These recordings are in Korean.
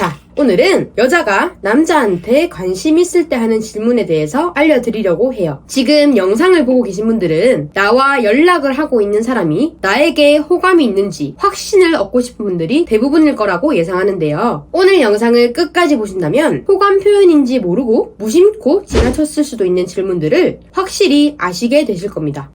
자, 오늘은 여자가 남자한테 관심 있을 때 하는 질문에 대해서 알려드리려고 해요. 지금 영상을 보고 계신 분들은 나와 연락을 하고 있는 사람이 나에게 호감이 있는지 확신을 얻고 싶은 분들이 대부분일 거라고 예상하는데요. 오늘 영상을 끝까지 보신다면 호감 표현인지 모르고 무심코 지나쳤을 수도 있는 질문들을 확실히 아시게 되실 겁니다.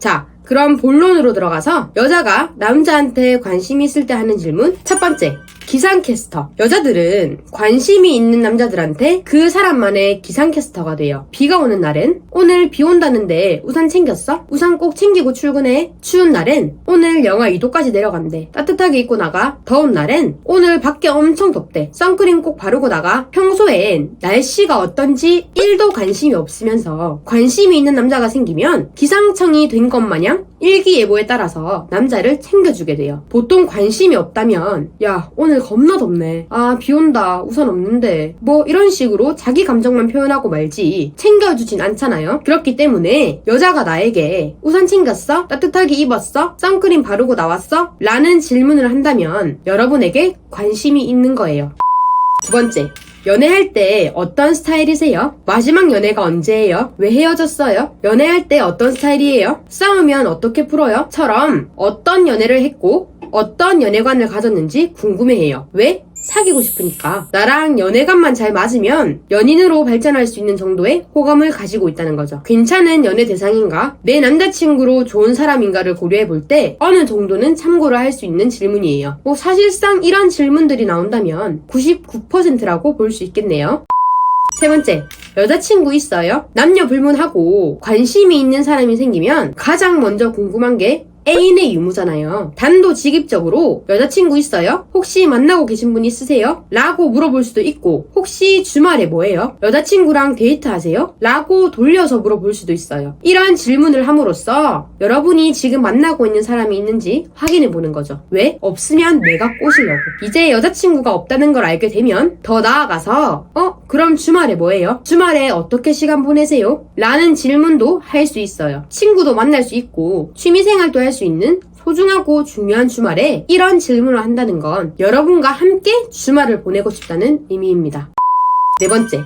자, 그럼 본론으로 들어가서 여자가 남자한테 관심이 있을 때 하는 질문 첫 번째 기상캐스터. 여자들은 관심이 있는 남자들한테 그 사람만의 기상캐스터가 돼요. 비가 오는 날엔 오늘 비 온다는데 우산 챙겼어? 우산 꼭 챙기고 출근해. 추운 날엔 오늘 영하 2도까지 내려간대. 따뜻하게 입고 나가. 더운 날엔 오늘 밖에 엄청 덥대. 선크림 꼭 바르고 나가. 평소엔 날씨가 어떤지 1도 관심이 없으면서 관심이 있는 남자가 생기면 기상청이 된 것 마냥 일기예보에 따라서 남자를 챙겨주게 돼요. 보통 관심이 없다면 야 오늘 겁나 덥네. 아 비 온다. 우산 없는데. 뭐 이런 식으로 자기 감정만 표현하고 말지 챙겨주진 않잖아요. 그렇기 때문에 여자가 나에게 우산 챙겼어? 따뜻하게 입었어? 선크림 바르고 나왔어? 라는 질문을 한다면 여러분에게 관심이 있는 거예요. 두 번째, 연애할 때 어떤 스타일이세요? 마지막 연애가 언제예요? 왜 헤어졌어요? 연애할 때 어떤 스타일이에요? 싸우면 어떻게 풀어요? 처럼 어떤 연애를 했고 어떤 연애관을 가졌는지 궁금해해요. 왜? 사귀고 싶으니까. 나랑 연애관만 잘 맞으면 연인으로 발전할 수 있는 정도의 호감을 가지고 있다는 거죠. 괜찮은 연애 대상인가? 내 남자친구로 좋은 사람인가를 고려해 볼 때 어느 정도는 참고를 할 수 있는 질문이에요. 뭐 사실상 이런 질문들이 나온다면 99%라고 볼 수 있겠네요. 세 번째, 여자친구 있어요? 남녀 불문하고 관심이 있는 사람이 생기면 가장 먼저 궁금한 게 애인의 유무잖아요. 단도직입적으로 여자친구 있어요? 혹시 만나고 계신 분 있으세요? 라고 물어볼 수도 있고 혹시 주말에 뭐해요? 여자친구랑 데이트하세요? 라고 돌려서 물어볼 수도 있어요. 이런 질문을 함으로써 여러분이 지금 만나고 있는 사람이 있는지 확인해 보는 거죠. 왜? 없으면 내가 꼬시려고. 이제 여자친구가 없다는 걸 알게 되면 더 나아가서 어? 그럼 주말에 뭐해요? 주말에 어떻게 시간 보내세요? 라는 질문도 할 수 있어요. 친구도 만날 수 있고 취미생활도 할수 있는 소중하고 중요한 주말에 이런 질문을 한다는 건 여러분과 함께 주말을 보내고 싶다는 의미입니다. 네 번째.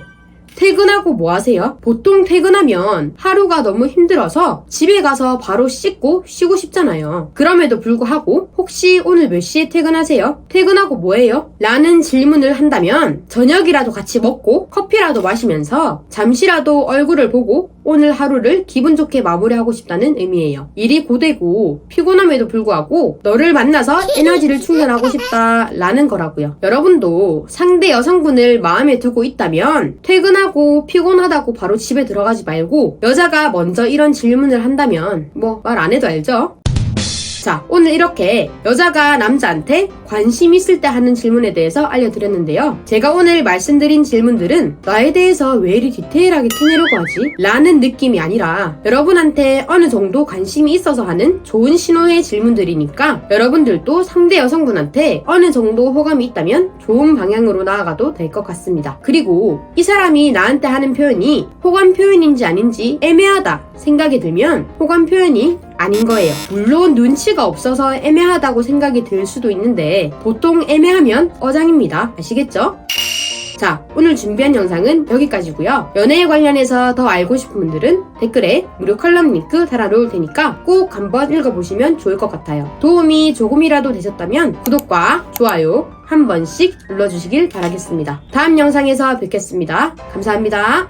퇴근하고 뭐 하세요? 보통 퇴근하면 하루가 너무 힘들어서 집에 가서 바로 씻고 쉬고 싶잖아요. 그럼에도 불구하고 혹시 오늘 몇 시에 퇴근하세요? 퇴근하고 뭐 해요? 라는 질문을 한다면 저녁이라도 같이 먹고 커피라도 마시면서 잠시라도 얼굴을 보고 오늘 하루를 기분 좋게 마무리하고 싶다는 의미예요. 일이 고되고 피곤함에도 불구하고 너를 만나서 에너지를 충전하고 싶다라는 거라고요. 여러분도 상대 여성분을 마음에 두고 있다면 퇴근하고 피곤하다고 바로 집에 들어가지 말고 여자가 먼저 이런 질문을 한다면 뭐 말 안 해도 알죠? 자, 오늘 이렇게 여자가 남자한테 관심 있을 때 하는 질문에 대해서 알려드렸는데요. 제가 오늘 말씀드린 질문들은 나에 대해서 왜 이리 디테일하게 캐내려고 하지? 라는 느낌이 아니라 여러분한테 어느 정도 관심이 있어서 하는 좋은 신호의 질문들이니까 여러분들도 상대 여성분한테 어느 정도 호감이 있다면 좋은 방향으로 나아가도 될 것 같습니다. 그리고 이 사람이 나한테 하는 표현이 호감 표현인지 아닌지 애매하다 생각이 들면 호감 표현이 아닌 거예요. 물론 눈치가 없어서 애매하다고 생각이 들 수도 있는데 보통 애매하면 어장입니다. 아시겠죠? 자, 오늘 준비한 영상은 여기까지고요. 연애에 관련해서 더 알고 싶은 분들은 댓글에 무료 컬럼 링크 달아놓을 테니까 꼭 한번 읽어보시면 좋을 것 같아요. 도움이 조금이라도 되셨다면 구독과 좋아요 한 번씩 눌러주시길 바라겠습니다. 다음 영상에서 뵙겠습니다. 감사합니다.